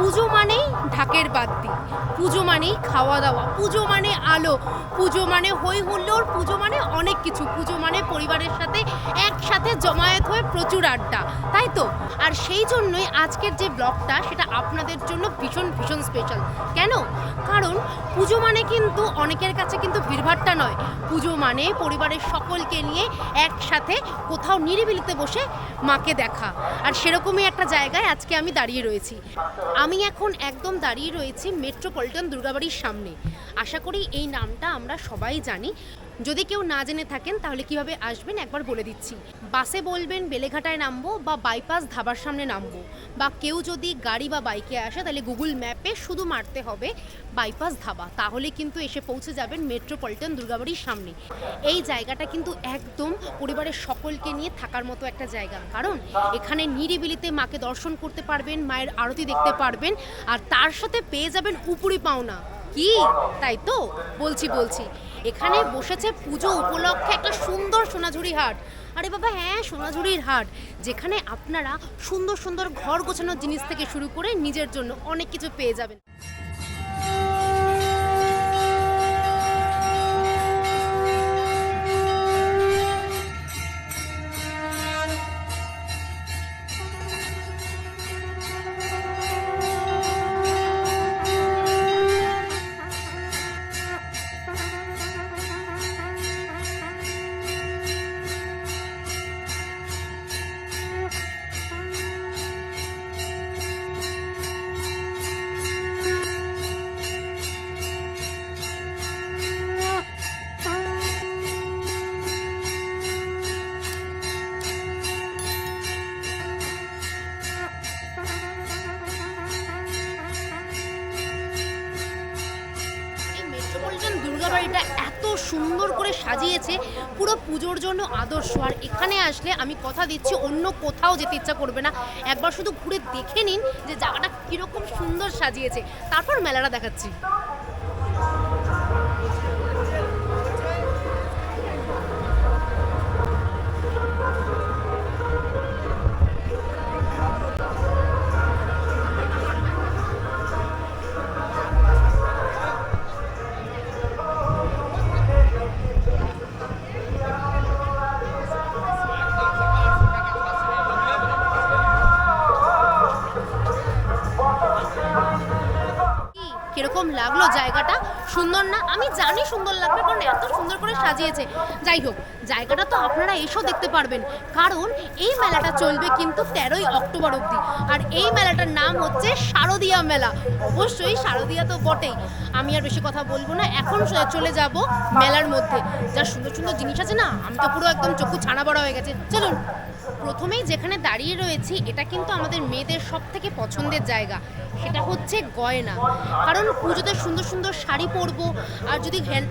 পুজো মানেই ঢাকের বাদ্যি পুজো মানেই খাওয়া দাওয়া, পুজো মানে আলো, পুজো মানে হই হুল্লোড় পুজো মানে অনেক কিছু, পুজো মানে পরিবারের সাথে একসাথে জমায়েত হয়ে প্রচুর আড্ডা, তাই তো? আর সেই জন্যই আজকের যে ব্লগটা, সেটা আপনাদের জন্য ভীষণ ভীষণ স্পেশাল কেন? কারণ পুজো মানে কিন্তু অনেকের কাছে কিন্তু ভিড়ভাট্টা নয়। পুজো মানে পরিবারের সকলকে নিয়ে একসাথে কোথাও নিরিবিলিতে বসে মাকে দেখা। আর সেরকমই একটা জায়গায় আজকে আমি দাঁড়িয়ে রয়েছি। আমি এখন একদম দাঁড়িয়ে রয়েছি মেট্রোপলিটন দুর্গাবাড়ির সামনে। আশা করি এই নামটা আমরা সবাই জানি। যদি কেউ না জেনে থাকেন, তাহলে কীভাবে আসবেন? একবার বলে দিচ্ছি। বাসে বলবেন, বেলেঘাটায় নামবো বা বাইপাস ধাবার সামনে নামবো। বা কেউ যদি গাড়ি বা বাইকে আসে, তাহলে গুগল ম্যাপে শুধু মারতে হবে বাইপাস ধাবা। তাহলে কিন্তু এসে পৌঁছে যাবেন মেট্রোপলিটন দুর্গাবাড়ির সামনে। এই জায়গাটা কিন্তু একদম পরিবারের সকলকে নিয়ে থাকার মতো একটা জায়গা। কারণ এখানে নিরিবিলিতে মাকে দর্শন করতে পারবেন, মায়ের আরতি দেখতে পারবেন, আর তার সাথে পেয়ে যাবেন উপরি পাওনা। কি? তাই তো? বলছি বলছি। এখানে বসেছে পুজো উপলক্ষে একটা সুন্দর সোনাঝুরি হাট। আরে বাবা হ্যাঁ সোনাঝুরির হাট। যেখানে আপনারা সুন্দর সুন্দর ঘর গোছানোর জিনিস থেকে শুরু করে নিজের জন্য অনেক কিছু পেয়ে যাবেন। দুর্গাবাড়িটা এত সুন্দর করে সাজিয়েছে, পুরো পুজোর জন্য আদর্শ। আর এখানে আসলে আমি কথা দিচ্ছি, অন্য কোথাও যেতে ইচ্ছা করবে না। একবার শুধু ঘুরে দেখে নিন যে জায়গাটা কীরকম সুন্দর সাজিয়েছে। তারপর মেলাটা দেখাচ্ছি। লাগল জায়গাটা সুন্দর না। আমি জানি সুন্দর লাগবে কারণ এত সুন্দর করে সাজিয়েছে। যাই হোক, জায়গাটা তো আপনারা এসেও দেখতে পারবেন। কারণ এই মেলাটা চলবে কিন্তু তেরোই অক্টোবর অবধি। আর এই মেলাটার নাম হচ্ছে শারদীয়া মেলা। অবশ্যই শারদীয়া তো বটেই। আমি আর বেশি কথা বলব না। এখন চলে যাব মেলার মধ্যে। যা সুন্দর সুন্দর জিনিস আছে না, আমি তো পুরো একদম চক্ষু ছানা বড়া হয়ে গেছে। চলুন, প্রথমেই যেখানে দাঁড়িয়ে রয়েছি, এটা কিন্তু আমাদের মেয়েদের সব থেকে পছন্দের জায়গা। সেটা হচ্ছে গয়না। কারণ পুজোতে সুন্দর সুন্দর শাড়ি পরবো, আর যদি হ্যান্ড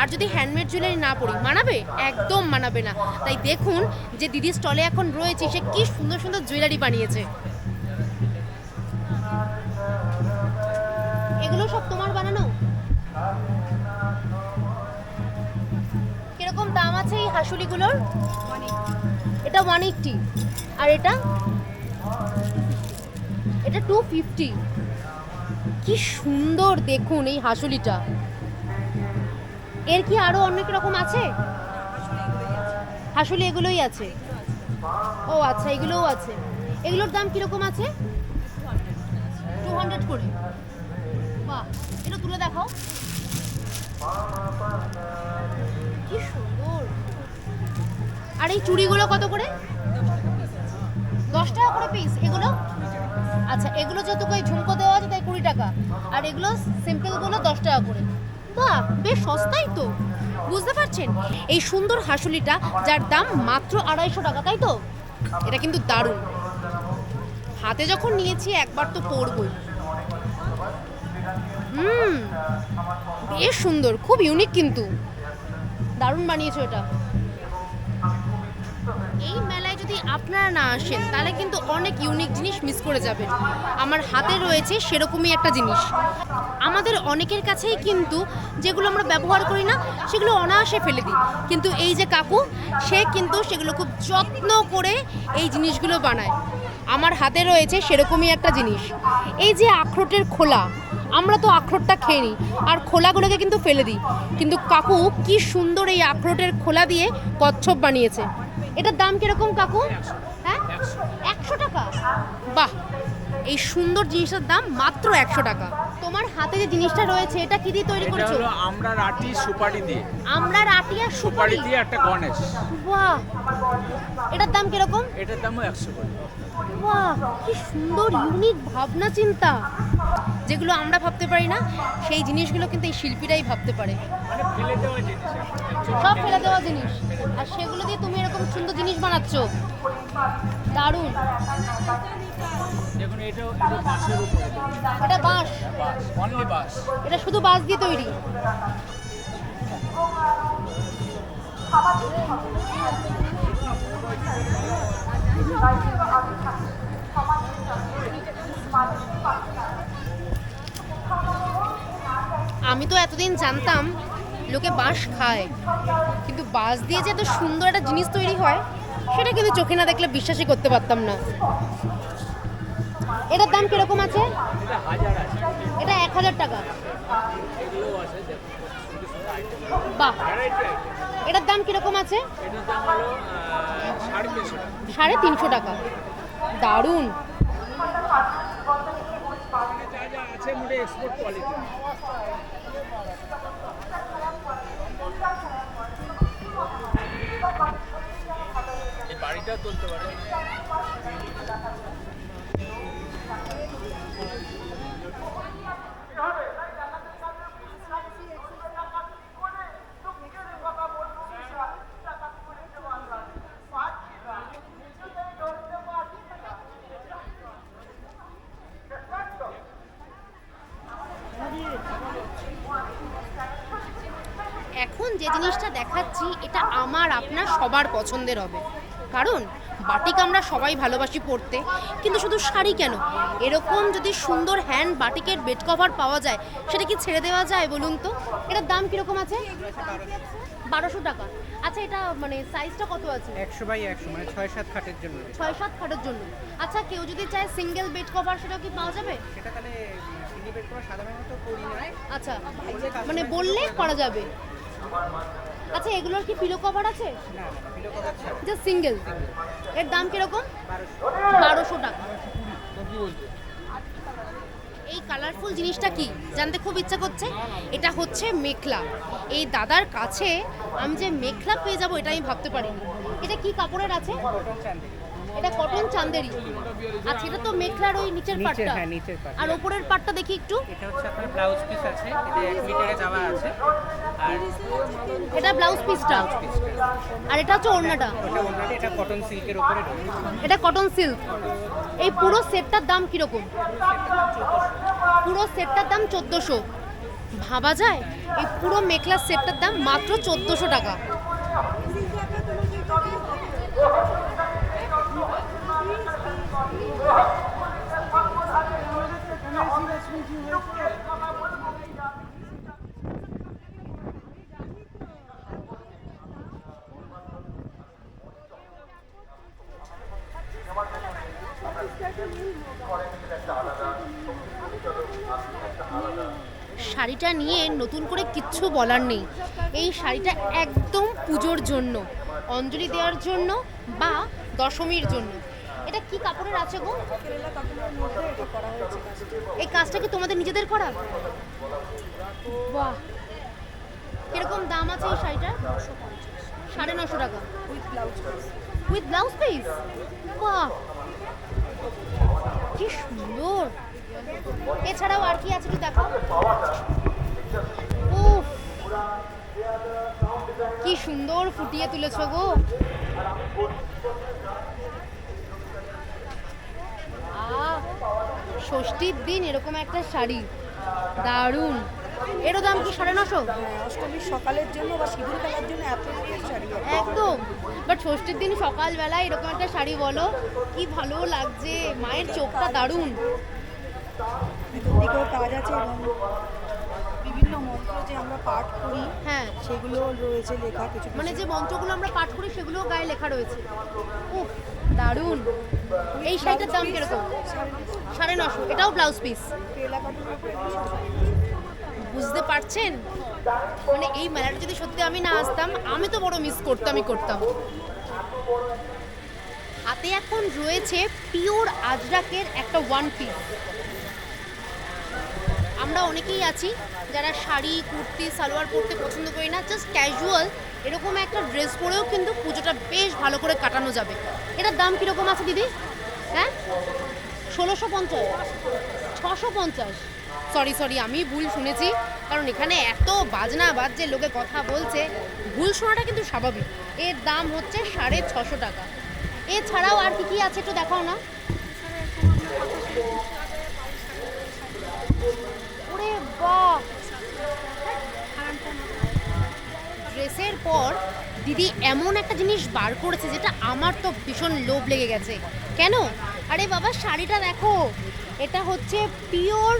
আর যদি হ্যান্ডমেড জুয়েলারি না পরি, মানাবে? একদম মানাবে না। তাই দেখুন যে দিদি স্টলে এখন রয়েছে, সে কি সুন্দর সুন্দর জুয়েলারি বানিয়েছে। এগুলো সব তোমার বানানো? কীরকম দাম আছে এই হাসুলিগুলোর? এটা ওয়ান এইটটি আর এটা? এটা টু ফিফটি কি সুন্দর দেখুন এই হাসুলিটা। এর কি আরও অনেক রকম আছে? হাসুলি এগুলোই আছে। ও আচ্ছা এগুলোও আছে। এগুলোর দাম কীরকম আছে? টু হান্ড্রেড করে। বাহ, এটা তুলে দেখাও। কি সুন্দর। আর এই চুড়িগুলো কত করে? দশ টাকা করে পিস এগুলো? আচ্ছা এগুলো যেহেতু কই ঝুমকো দেওয়া আছে তাই কুড়ি টাকা। আর এগুলো সিম্পলগুলো দশ টাকা করে। বাহ, বেশ সস্তাই তো। বুঝতে পারছেন? এই সুন্দর হাসুলিটা, যার দাম মাত্র আড়াইশো টাকা, তাই তো? এটা কিন্তু দারুণ। হাতে যখন নিয়েছি, একবার তো পরবই। হুম, বেশ সুন্দর, খুব ইউনিক কিন্তু। দারুণ বানিয়েছো এটা। এই মেলায় যদি আপনারা না আসেন, তাহলে কিন্তু অনেক ইউনিক জিনিস মিস করে যাবেন। আমার হাতে রয়েছে সেরকমই একটা জিনিস। আমাদের অনেকের কাছেই কিন্তু যেগুলো আমরা ব্যবহার করি না, সেগুলো অনায়াসে ফেলে দিই। কিন্তু এই যে কাকু, সে কিন্তু সেগুলো খুব যত্ন করে এই জিনিসগুলো বানায়। আমার হাতে রয়েছে সেরকমই একটা জিনিস। এই যে আখরোটের খোলা, আমরা তো আখরোটটা খেয়ে নিই, আর খোলাগুলোকে কিন্তু ফেলে দিই। কিন্তু কাকু, কি সুন্দর এই আখরোটের খোলা দিয়ে কচ্ছপ বানিয়েছে। এটার দাম কীরকম কাকু? হ্যাঁ? একশো। টাকা? বাহ! এই সুন্দর জিনিসটার দাম মাত্র একশো টাকা। তোমার হাতে যে জিনিসটা রয়েছে এটা কি দিয়ে তৈরি করেছ? আমরা রাটি সুপারি দিয়ে। আমরা রাটি আর সুপারি দিয়ে একটা গণেশ। বাহ! এটার দাম কীরকম? এটার দামও একশো করে। বাহ কি সুন্দর ইউনিক ভাবনা চিন্তা। যেগুলো আমরা ভাবতে পারি না সেই জিনিসগুলো কিন্তু এই শিল্পীরাই ভাবতে পারে। মানে সব ফেলে দেওয়া জিনিস। আর সেগুলো দিয়ে তুমি এরকম সুন্দর জিনিস বানাচ্ছ। দারুণ। এটা বাঁশ। বাঁশ এটা শুধু বাঁশ দিয়ে তৈরি। আমি এতদিন জানতাম লোকে বাঁশ খায়, কিন্তু বাঁশ দিয়ে যে এত সুন্দর একটা জিনিস তৈরি হয়, সেটা কিন্তু চোখে না দেখলে বিশ্বাসই করতে পারতাম না। এটার দাম কীরকম আছে? এটা এক হাজার টাকা। বাহ। এটার দাম কীরকম আছে? সাড়ে তিনশো টাকা। দারুণ। আছে এক্সপোর্ট কোয়ালিটি এখন যে জিনিসটা দেখাচ্ছি এটা আমার আপনার সবার পছন্দের হবে। কারণ বাটিক আমরা সবাই ভালোবাসি পরতে কিন্তু শুধু শাড়ি কেন? এরকম যদি সুন্দর হ্যান্ড বাটিকের বেড কভার পাওয়া যায় সেটা কি ছেড়ে দেওয়া যায় বলুন তো? এটার দাম কীরকম আছে? বারোশো টাকা। আচ্ছা এটা মানে সাইজটা কত আছে? একশো বাই একশো মানে ছয় সাত খাটের জন্য ছয় সাত খাটের জন্য। আচ্ছা কেউ যদি চায় সিঙ্গেল বেড কভার সেটা কি পাওয়া যাবে? সেটা তাহলে সিঙ্গি বেড করা সাধারণত করি না। আচ্ছা মানে বললে করা যাবে। আচ্ছা এগুলোর কি পিলো কভার আছে? জাস্ট সিঙ্গেল এর দাম কীরকম? বারোশো টাকা। এই কালারফুল জিনিসটা কি? জানতে খুব ইচ্ছা করছে। এটা হচ্ছে মেখলা। এই দাদার কাছে আমি যে মেখলা পেয়ে যাব, এটা আমি ভাবতে পারিনি। এটা কি কাপড়ের আছে? এটা কটন চান্দেরি। আচ্ছা এটা তো মেখলার ওই নিচের পাটটা। হ্যাঁ নিচের পাট। আর ওপরের পাটটা দেখি একটু। এটা হচ্ছে আপনার ব্লাউজ পিস আছে এটা এক মিটারে যাওয়া আছে। আর এটা ব্লাউজ পিসটা। আর এটা হচ্ছে ওড়নাটা। ওটা অন্যটা এটা কটন সিল্কের উপরে এটা কটন সিল্ক। এই পুরো সেটটার দাম কীরকম? পুরো সেটটার দাম চোদ্দোশো। ভাবা যায়? এই পুরো মেখলার সেটটার দাম মাত্র চোদ্দোশো টাকা। শাড়িটা নিয়ে নতুন করে কিচ্ছু বলার নেই। এই শাড়িটা একদম পুজোর জন্য অঞ্জলি দেওয়ার জন্য বা দশমীর জন্য। এটা কি কাপড়ের আছে গো? এই কাজটা কি তোমাদের নিজেদের করা? বাহ! কীরকম দাম আছে এই শাড়িটার? সাড়ে নশো টাকা। উইথ ব্লাউজ পিস বাহ কি সুন্দর এছাড়াও আর কি আছে কি দেখো উফ কি সুন্দর ফুটিয়ে তুলেছো গো। ষষ্ঠীর দিন এরকম একটা শাড়ি। দারুণ। এরও দাম কি সাড়ে নশো? হ্যাঁ অষ্টমীর সকালের জন্য বা সিঁদুর খেলার জন্য একদম। বাট ষষ্ঠীর দিন সকালবেলায় এরকম একটা শাড়ি বলো কি ভালো লাগছে। মায়ের চোখটা দারুণ। কাজ আছে এবং যে আমরা পাঠ করি হ্যাঁ। সেগুলো রয়েছে লেখা কিছু। মানে যে মন্ত্রগুলো আমরা পাঠ করি সেগুলোও গায়ে লেখা রয়েছে। ও দারুণ। এই শাড়িটার দাম কীরকম? সাড়ে নশো। এটাও ব্লাউজ পিস বুঝতে পারছেন? মানে এই মেলাটা যদি সত্যি আমি না আসতাম আমি তো বড় মিস করতামই করতাম। হাতে এখন রয়েছে পিওর আজরাকের একটা ওয়ান পিস আমরা অনেকেই আছি যারা শাড়ি, কুর্তি, সালোয়ার পরতে পছন্দ করি না জাস্ট ক্যাজুয়াল এরকম একটা ড্রেস পরেও কিন্তু পুজোটা বেশ ভালো করে কাটানো যাবে। এটার দাম কীরকম আছে দিদি? হ্যাঁ? ষোলোশো পঞ্চাশ। ছশো পঞ্চাশ। সরি সরি আমি ভুল শুনেছি, কারণ এখানে এত বাজনা বাজছে, লোকে কথা বলছে। ভুল শোনাটা কিন্তু স্বাভাবিক। এর দাম হচ্ছে সাড়ে ছশো টাকা। এছাড়াও আর কি কি আছে একটু দেখাও না ওরে বাহ ড্রেসের পর দিদি এমন একটা জিনিস বার করেছে যেটা আমার তো ভীষণ লোভ লেগে গেছে। কেন? আরে বাবা, শাড়িটা দেখো। এটা হচ্ছে পিওর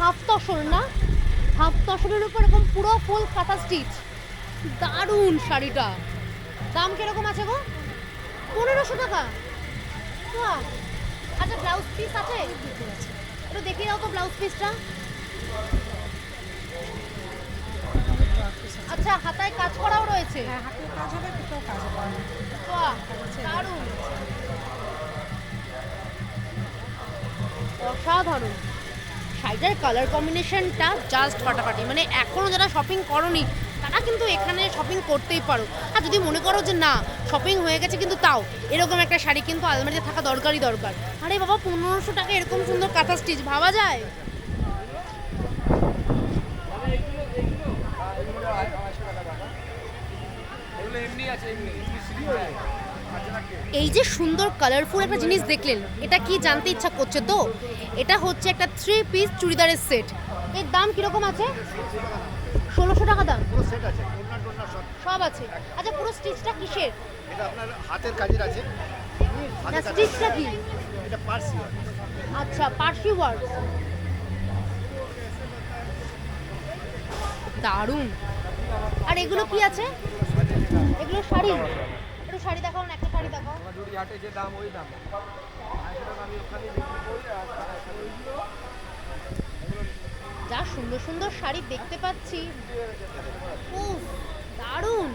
হাফ তসর, না? হাফ তসরের উপর এরকম পুরো ফুল কাঁথা স্টিচ। দারুণ শাড়িটা। দাম কীরকম আছে গো? পনেরোশো টাকা। আচ্ছা ব্লাউজ পিস আছে? একটু দেখিয়ে দাও তো ব্লাউজ পিসটা আচ্ছা হাতায় কাজ করাও রয়েছে? হ্যাঁ হাতের কাজ হবে কোথাও কাজ হবে। বাহ দারুণ। অসাধারণ। শাড়িটার কালার কম্বিনেশনটা জাস্ট ফাটাফাটি। মানে এখনও যারা শপিং করনি তারা কিন্তু এখানে শপিং করতেই পারো। আর যদি মনে করো যে না শপিং হয়ে গেছে কিন্তু তাও এরকম একটা শাড়ি কিন্তু আলমারিতে থাকা দরকারই দরকার। আরে বাবা পনেরোশো টাকা এরকম সুন্দর কাঁথা স্টিচ ভাবা যায় এগুলো এমনি আছে এমনি এই যে সুন্দর কালারফুল একটা জিনিস দেখলেন এটা কি জানতে ইচ্ছা করছে তো? এটা হচ্ছে একটা থ্রি পিস চুড়িদারের সেট এর দাম কীরকম আছে? ষোলোশো টাকা দাম। পুরো সেট আছে সব। সব আছে। আচ্ছা পুরো স্টিচটা কিসের? এটা আপনার হাতের কাজের আছে। স্টিচটা কি? এটা পার্সি আচ্ছা পার্সি ওয়ার্ক। দারুণ। আর এগুলো কি আছে? এগুলো শাড়ি? একটু শাড়ি দেখাও না একটা শাড়ি দেখাও। হাটে যে দাম ওই দাম। যা সুন্দর সুন্দর শাড়ি দেখতে পাচ্ছি। উফ দারুণ।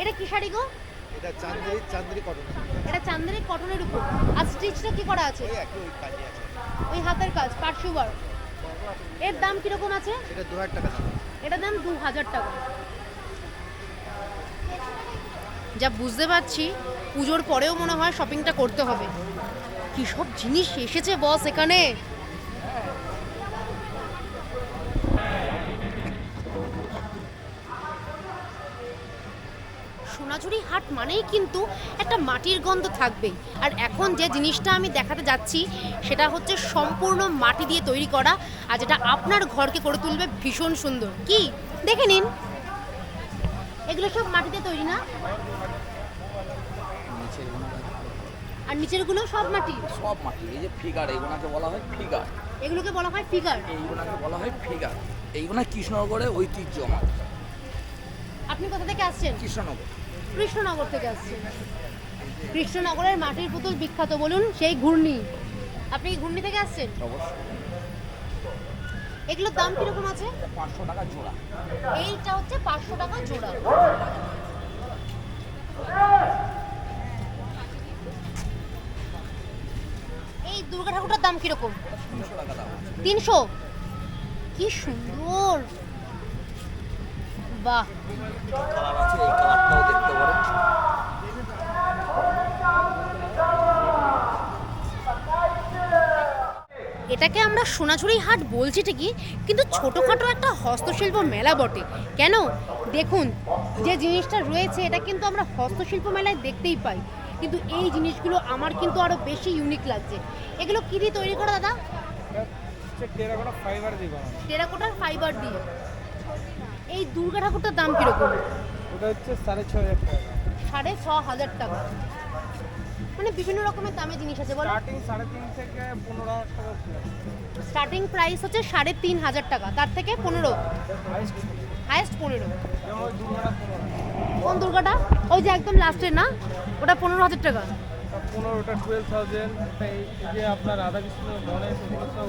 এটা কি শাড়ি গো? এটা চান্দ্রি চান্দ্রি কটন এটা চান্দেরি কটনের উপর। আর স্টিচটা কি করা আছে? ওই হাতের কাজ পার্সি ওয়ার্ক এর দাম কীরকম আছে? এটা দু হাজার টাকা এটার দাম দু হাজার টাকা। যা বুঝতে পারছি, পুজোর পরেও মনে হয় শপিংটা করতে হবে। কি সব জিনিস এসেছে বস এখানে? সোনাঝুরি হাট মানেই কিন্তু একটা মাটির গন্ধ থাকবেই। আর এখন যে জিনিসটা আমি দেখাতে যাচ্ছি, সেটা হচ্ছে সম্পূর্ণ মাটি দিয়ে তৈরি করা, আর যেটা আপনার ঘরকে করে তুলবে ভীষণ সুন্দর। কি? দেখে নিন। এগুলো সব মাটিতে তৈরি না? আর নিচেরগুলো সব মাটি সব মাটি এই যে ফিগার এইগুলোকে বলা হয় ফিগার। এগুলোকে বলা হয় ফিগার। এইগুলোকে বলা হয় ফিগার। এইগুলো কৃষ্ণনগরের ঐতিহ্য আমার আপনি কোথা থেকে আসছেন? কৃষ্ণনগর। কৃষ্ণনগর থেকে আসছেন। কৃষ্ণনগরের মাটির পুতুল বিখ্যাত বলুন সেই ঘূর্ণি। আপনি ঘূর্ণি থেকে আসছেন? অবশ্যই। এগুলোর দাম কীরকম আছে? পাঁচশো টাকা জোড়া। এইটা হচ্ছে পাঁচশো টাকা জোড়া। দুর্গা ঠাকুরটার দাম কীরকম? তিনশো? কি সুন্দর! বাহ! এটাকে আমরা সোনাঝুরি হাট বলছি ঠিকই, কিন্তু ছোটোখাটো একটা হস্তশিল্প মেলা বটে। কেন? দেখুন, যে জিনিসটা রয়েছে, এটা কিন্তু আমরা হস্তশিল্প মেলায় দেখতেই পাই। কিন্তু এই জিনিসগুলো আমার কিন্তু আরও বেশি ইউনিক লাগছে। এগুলো কী দিয়ে তৈরি করা দাদা? টেরাকোটা ফাইবার দিয়ে বানানো। টেরাকোটার ফাইবার দিয়ে। এই দুর্গা ঠাকুরটার দাম কীরকম? ওটা হচ্ছে সাড়ে ছ হাজার টাকা। সাড়ে ছ হাজার টাকা। মানে বিভিন্ন রকমের দামে জিনিস আছে বলো। স্টার্টিং সাড়ে তিন থেকে পনেরো হাজার টাকা স্টার্টিং প্রাইস হচ্ছে সাড়ে তিন হাজার টাকা তার থেকে পনেরো। যেমন পনেরো। কোন দুর্গাটা? ওই যে একদম লাস্টে না? ওটা পনেরো হাজার টাকা। পনেরোটা টুয়েলভ থাউজেন্ড এই যে আপনার রাধাকৃষ্ণ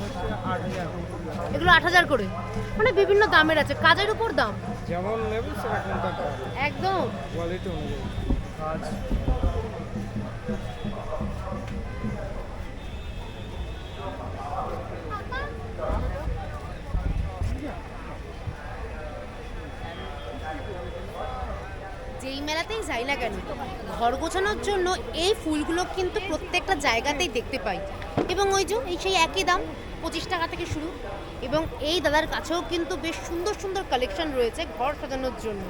হচ্ছে আট হাজার। এগুলো আট হাজার করে। মানে বিভিন্ন দামের আছে। কাজের উপর দাম। যেমন নেবে সেরকম একদম। কোয়ালিটি অনুযায়ী। কাজ। যেই মেলাতেই যাই না কেন, ঘর গোছানোর জন্য এই ফুলগুলো কিন্তু প্রত্যেকটা জায়গাতেই দেখতে পাই। এবং ওই যে, এই সেই একই দাম, পঁচিশ টাকা থেকে শুরু। এবং এই দাদার কাছেও কিন্তু বেশ সুন্দর সুন্দর কালেকশন রয়েছে ঘর সাজানোর জন্য।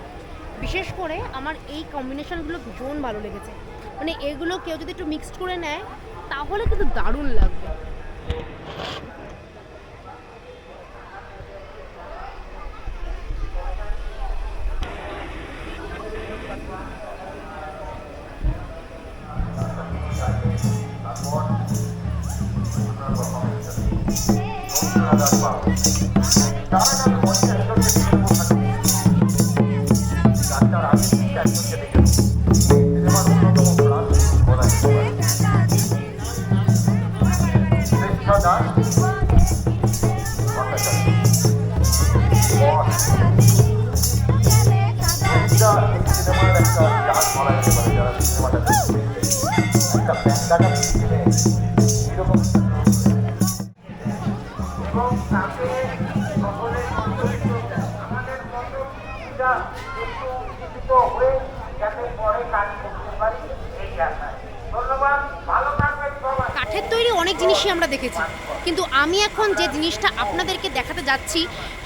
বিশেষ করে আমার এই কম্বিনেশনগুলো ভীষণ ভালো লেগেছে। মানে এগুলো কেউ যদি একটু মিক্সড করে নেয়, তাহলে কিন্তু দারুণ লাগবে। কাঠের তৈরি অনেক জিনিসই আমরা দেখেছি। কিন্তু আমি এখন যে জিনিসটা আপনাদেরকে দেখাতে যাচ্ছি,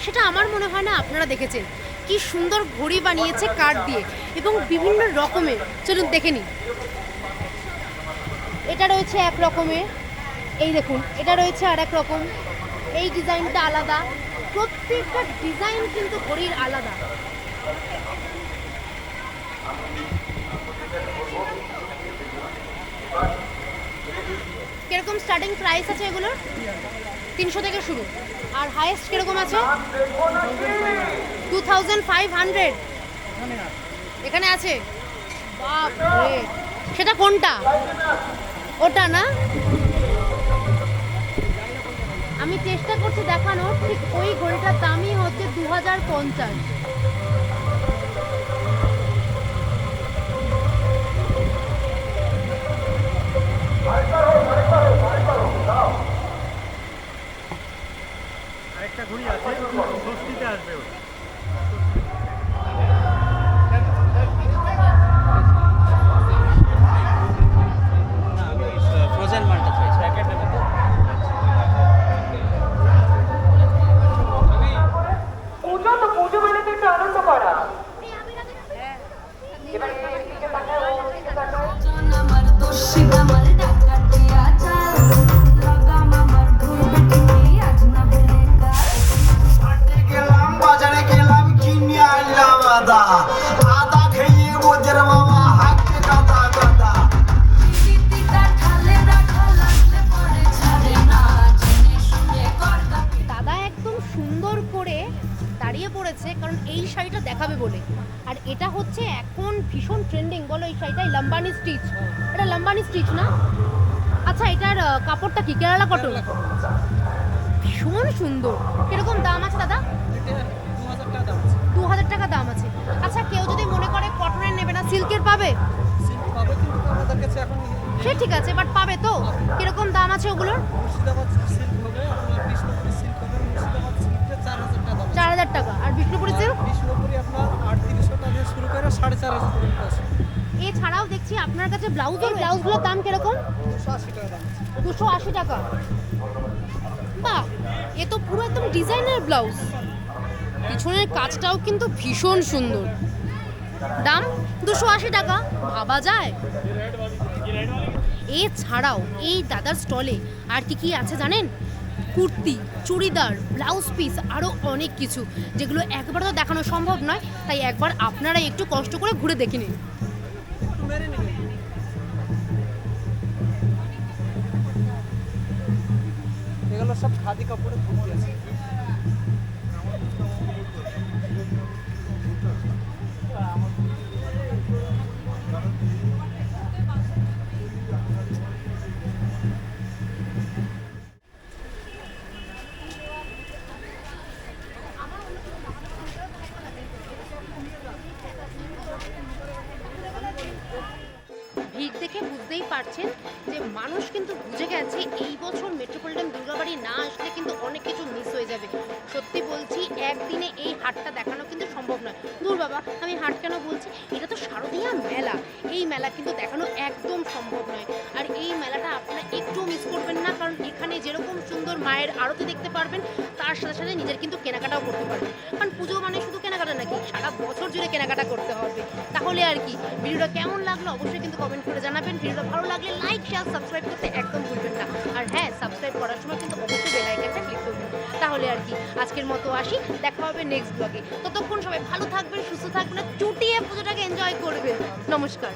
সেটা আমার মনে হয় না আপনারা দেখেছেন। কি সুন্দর ঘড়ি বানিয়েছে কাঠ দিয়ে এবং বিভিন্ন রকমের। চলুন দেখে নিই। এটা রয়েছে এক রকমের। এই দেখুন, এটা রয়েছে আর এক রকম। এই ডিজাইনটা আলাদা। প্রত্যেকটা ডিজাইন কিন্তু ঘড়ির আলাদা। কীরকম স্টার্টিং প্রাইস আছে এগুলোর? তিনশো থেকে শুরু। আর হাইয়েস্ট কীরকম আছে? টু থাউজেন্ড ফাইভ হান্ড্রেড এখানে আছে? সেটা কোনটা? ওটা না? আমি চেষ্টা করছি দেখানোর, ঠিক ওই ঘড়িটার দামই হচ্ছে দু হাজার পঞ্চাশ আছে, ষষ্ঠীতে আসবে ওটা। এটা স্টিচ না? আচ্ছা এটার কাপড়টা কি? কেরালা কটন ভীষণ সুন্দর। কীরকম দাম আছে দাদা? দু হাজার টাকা দাম আছে। আচ্ছা কেউ যদি মনে করে কটনের নেবে না সিল্কের পাবে? সে ঠিক আছে বাট পাবে তো? কীরকম দাম আছে ওগুলোর? চার হাজার টাকা আর বিষ্ণুপুরি সিল্ক দেখছি, আপনার কাছে ব্লাউজ এই ব্লাউজগুলোর দাম কীরকম? দুশো আশি টাকা। বাহ এ তো পুরো একদম ডিজাইনার ব্লাউজ। পিছনের কাজটাও কিন্তু ভীষণ সুন্দর। দাম দুশো আশি টাকা। ভাবা যায়। এছাড়াও এই দাদার স্টলে আর কি কি আছে জানেন? কুর্তি, চুড়িদার, ব্লাউজ পিস আরও অনেক কিছু, যেগুলো একবার তো দেখানো সম্ভব নয়। তাই একবার আপনারা একটু কষ্ট করে ঘুরে দেখে নিন। দোকানগুলো সব খাদি কাপড়ে ভর্তি আছে। ভিড় দেখে বুঝতেই পারছেন যে মানুষ কিন্তু বুঝে গেছে এই বছর মেট্রোপলিটন দুর্গাবাড়ি না আসলে কিন্তু অনেক কিছু মিস হয়ে যাবে। সত্যি বলছি, একদিনে এই হাটটা দেখানো কিন্তু সম্ভব নয়। দূর বাবা, আমি হাট কেন বলছি? এটা তো শারদীয়া মেলা। এই মেলা কিন্তু দেখানো একদম সম্ভব নয়। আর এই মেলাটা আপনারা একটু মিস করবেন না, কারণ যেরকম সুন্দর মায়ের আরতি দেখতে পারবেন, তার সাথে সাথে নিজের কিন্তু কেনাকাটাও করতে পারবেন। কারণ পুজো মানে শুধু কেনাকাটা নাকি, সারা বছর জুড়ে কেনাকাটা করতে হবে। তাহলে আর কি, ভিডিওটা কেমন লাগল অবশ্যই কিন্তু কমেন্ট করে জানাবেন। ভিডিওটা ভালো লাগলে লাইক শেয়ার সাবস্ক্রাইব করতে একদম ভুলবেন না। আর হ্যাঁ সাবস্ক্রাইব করার সময় কিন্তু অবশ্যই বেল আইকনটা ক্লিক করবেন। তাহলে আর কি, আজকের মতো আসি, দেখা হবে নেক্সট ব্লগে ততক্ষণ সবাই ভালো থাকবেন, সুস্থ থাকবেন চুটিয়ে পুজোটাকে এনজয় করবেন। নমস্কার।